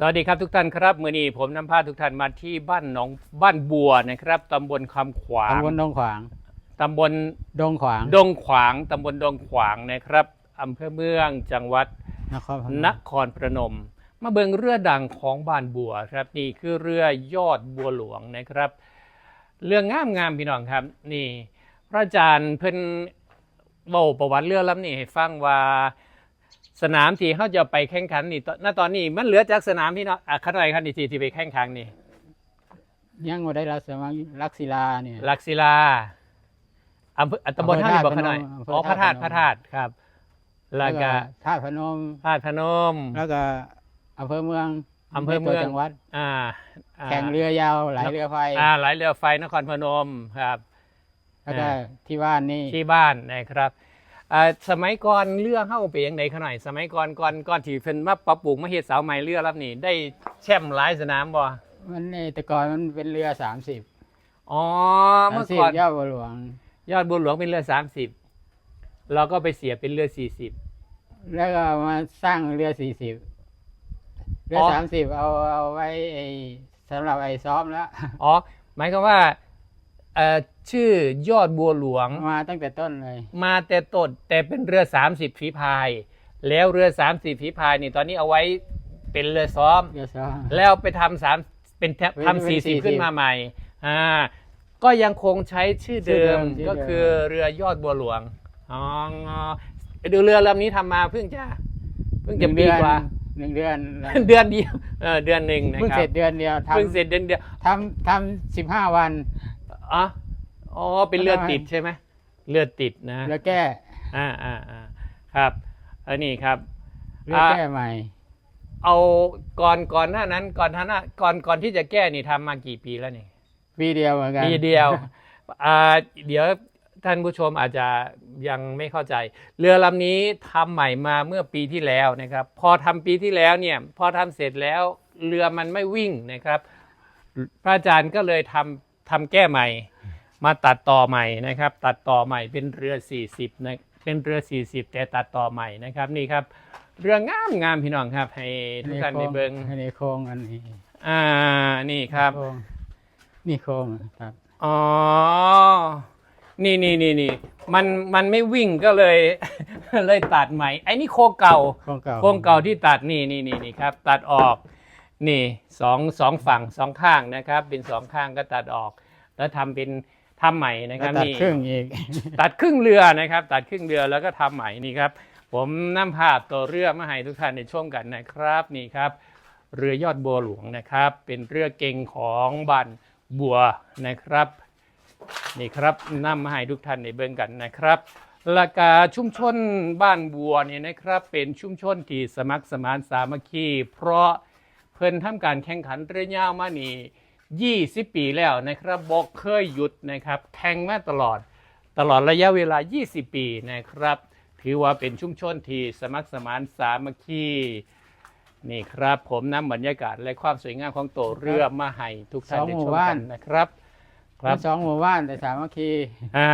สวัสดีครับทุกท่านครับมือนี้ผมนำพาทุกท่านมาที่บ้านหนองบ้านบัวนะครับตำบลคำขวางตำบลดงขวางตำบลดงขวางดงขวางตำบลดงขวางนะครับอำเภอเมืองจังหวัดนครพนมนครพนม มาเบิงเรือดังของบ้านบัวครับนี่คือเรือยอดบัวหลวงนะครับ เรื่องงามงามๆพี่น้องครับ นี่ พระอาจารย์เพิ่นเว้าประวัติเรือลำนี้ให้ฟังว่า สนามที่เขาจะไปแข่งขันนี่ตอนณตอนนี้มันเหลือจากสนามพี่น้องอะขันไรครับนี่ที่ที่ไปแข่งขันนี่ยังบ่ได้รับสมัครลักศิลาเนี่ยลักศิลาอำเภออะตำบลอำเภอท่านี่บอกธาตุขน่อยพนมอำเภออ๋อพระธาตุธาตุพนมพระธาตุครับแล้วก็ท่าตุพนมธาตุพนม แล้วก็อำเภอเมืองอำเภอเมืองตัวจังหวัด อ่าาแข่งเรือยาวไหลเรือไฟ อ่าไหลเรือไฟนครพนมครับแล้วก็ที่บ้านนี่ที่บ้านนะครับอ่า สมัยก่อนเรือเข้าไปยังไงขน่อย สมัยก่อนก่อนก่อนที่เพิ่นมาปรับปรุงมาเฮ็ดเสาไม้เรือรับนี่ได้แช่มป์หลายสนามบ่มันนี่แต่ก่อนมันเป็นเรือสามสิบอ๋อเมื่อสิบก่อนยอดบัวหลวง ยอดบัวหลวงเป็นเรือ 30 เราก็ไปเสียเป็นเรือ 40 แล้วก็มาสร้างเรือสี่สิบเรืออสามสิบเอาเอาไว้ไอ้สำหรับไอ้ซ้อมแล้ว อ๋อหมายความว่า เอ่อชื่อยอดบัวหลวงมาตั้งแต่ต้นเลย มาแต่ต้นแต่เป็นเรือ 30 ฝีพาย แล้วเรือ 30 ฝีพายนี่ตอนนี้เอาไว้เป็นเรือซ้อมเรือซ้อมแล้วไปทำสามเป็นเป็นทำสี่สิบ40ขึ้นมาใหม่อ่าก็ยังคงใช้ชื่อเดิมชื่อเดิม ก็คือเรือยอดบัวหลวงอ๋อดูเรือลำนี้ทำมาเพิ่งจะเพิ่งจะปีกว่า หนึ่งเดือนเดือนเดียวเออเดือนหนึ่งนะเพิ่งครัเสร็บจเดือนเดียวทเพิ่งเสร็จเดือนเดียวำทำทำสิบห้าวัน อ๋ออ๋อเป็นเรือติดใช่ไหมเรือติดนะเรือแก้อ่าอ่าอ่าครับอันนี้ครับเรือแก้ใหม่ เอาก่อนก่อนหน้านั้น ก่อนท่านะก่อนก่อนที่จะแก้นี่ทำมากี่ปีแล้วนี่ปีเดียวเหมือนกันปีเดียวอ่าเดี๋ยวท่านผู้ชมอาจจะยังไม่เข้าใจ เรือลำนี้ทำใหม่มาเมื่อปีที่แล้วนะครับ พอทำปีที่แล้วเนี่ย พอทำเสร็จแล้ว เรือมันไม่วิ่งนะครับ พระอาจารย์ก็เลยทำ ทำแก้ใหม่ มาตัดต่อใหม่นะครับ ตัดต่อใหม่เป็นเรือ 40นะเป็นเรือ 40 แต่ตัดต่อใหม่นะครับนี่ครับ เรืองามงามพี่น้องครับ ให้ทุกท่านได้เบิงให้ในโครงอันนี้อ่านี่ครับโงนี่โครงครับอ๋อนี่นี่นี่นี่มันมันไม่วิ่งก็เลยเลยตัดใหม่ไอ้นี่โครงเก่าโครงเก่าโครงเก่าที่ตัดนี่นี่นี่นี่ครับ ตัดออก นี่สองสองฝั่งสองข้างนะครับ เป็นสองข้างก็ตัดออก แล้วทำเป็นทำใหม่นะคแล้รัวบตัดนี่ครึ่งอีก ตัดครึ่งเรือนะครับ ตัดครึ่งเรือแล้วก็ทำใหม่นี่ครับ ผมนำภาพตัวเรือมาให้ทุกท่านได้ชมกันนะครับนี่ครับ เรือยอดบัวหลวงนะครับ เป็นเรือเก่งของบ้านบัวนะครับนี่ครับนำมาให้ทุกท่านได้เบิ่งกันนะครับและกาชุมชนบ้านบัวเนี่ยนะครับ เป็นชุมชนที่สมัครสมานสามัคคีเพราะ เพิ่นทำการแข่งขันเรือยาวมานี่20 ปีแล้วนะครับบอกเคยหยุดนะครับแข่งมาตลอดตลอดระยะเวลา 20 ปีนะครับ ถือว่าเป็นชุมชนที่สมัครสมานสามัคคีนี่ครับ ผมนำบรรยากาศและความสวยงามของตัวเรือมาให้ทุกท่านสองได้หมู่ชมบ้ากันนนะครับครับมีสองหมู่บ้านแต่สามัคคีอ่า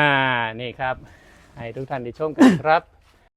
นี่ครับ ให้ทุกท่านได้ชมกันครับ